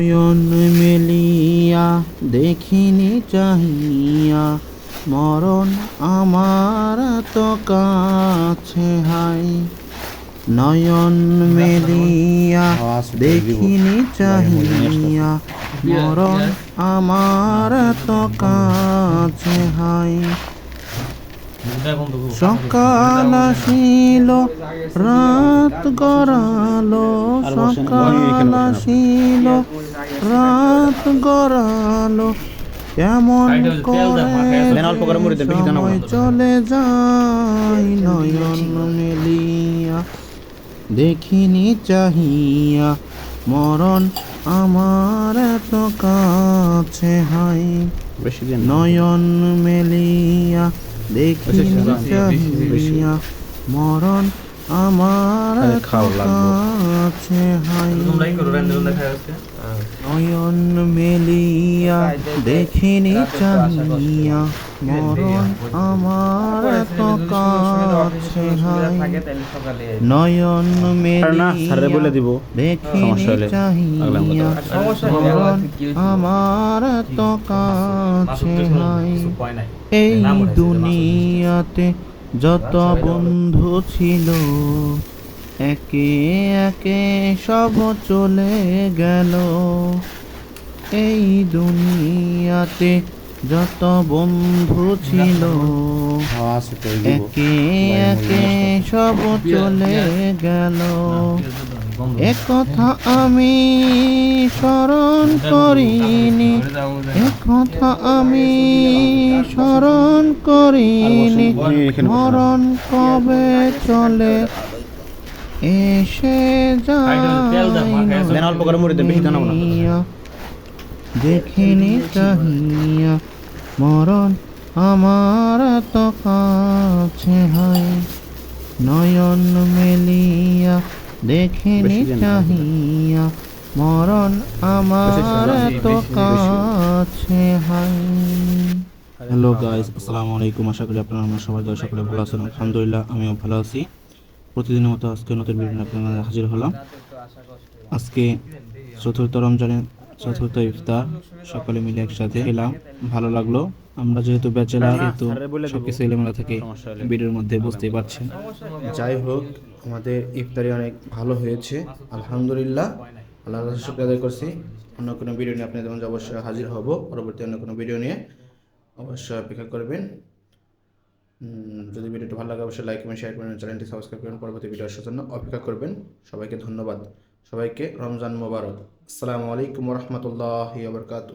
নয়ন মেলিয়া, দেখিনি চাহিয়া, মরণ আমার তো কাছে হাই। নয়ন মেলিয়া, দেখিনি চাহিয়া, মরণ আমার তো কাছে হাই। সকাল আসিল, রাত গড়ালো, সকাল আসিল, রাত গড়ালো, কেমন? করে চলে যায় নয়ন মেলিয়া দেখিনি চাহিয়া মরণ আমার এত কাছে হাই নয়ন মেলিয়া দেখিনি বেশি, বেশি, চাহিয়া মরণ আমার কাছে হাই। নয়ন মেলিয়া দেখিনি চাহিয়া মরণ আমার এত কাছে হাই। নয়ন স্যারে বলে মেলিয়া দিব। দেখিনি চাহিয়া মরণ আমার এত কাছে হাই এই দুনিয়াতে যত বন্ধু ছিল, একে একে সব চলে গেল। এই দুনিয়াতে যত বন্ধু ছিল, একে একে সব চলে গেল। একথা আমি স্মরণ করিনি। একথা আমি স্মরণ করিনি। এখানে বসে। মরণ কবে চলে এসে দেখিনি চাহিয়া। মরণ আমার তো কাছে হয়। নয়ন মেলিয়া দেখিনি বেশি চাহিয়া মরণ আমার তো। কাছে হয় হ্যালো গাইস আসসালামু আলাইকুম আশা করি আপনারা আমার সবাই সকলে ভালো আছেন। আলহামদুলিল্লাহ আমিও ভালো আছি। প্রতিদিনের মতো আজকে নতুন ভিডিও আপনাদের হাজির হলাম। আজকে চতুর্থ রমজানের চতুর্থ ইফতার সকলে মিলে একসাথে এলাম ভালো লাগল। আমরা যেহেতু ব্যাচেলার দিব। সবকিছু এলোমেলা থেকে ভিডিওর মধ্যে বুঝতেই পারছেন। যাই হোক আমাদের ইফতারি অনেক ভালো হয়েছে আলহামদুলিল্লাহ। আল্লাহ শুক্র আদায় করছি। অন্য কোনো ভিডিও নিয়ে আপনাদের মাঝে অবশ্যই হাজির হব পরবর্তী অন্য কোনো ভিডিও নিয়ে। অবশ্যই অপেক্ষা করবেন। যদি ভিডিওটি ভালো লাগে অবশ্যই লাইক কমেন্ট শেয়ার করবেন চ্যানেলটি সাবস্ক্রাইব করবেন। পরবর্তী ভিডিও আসার জন্য অপেক্ষা করবেন। সবাইকে ধন্যবাদ। সবাইকে রমজান মোবারক। আসসালামু আলাইকুম রহমতুল্লাহ বরকাতু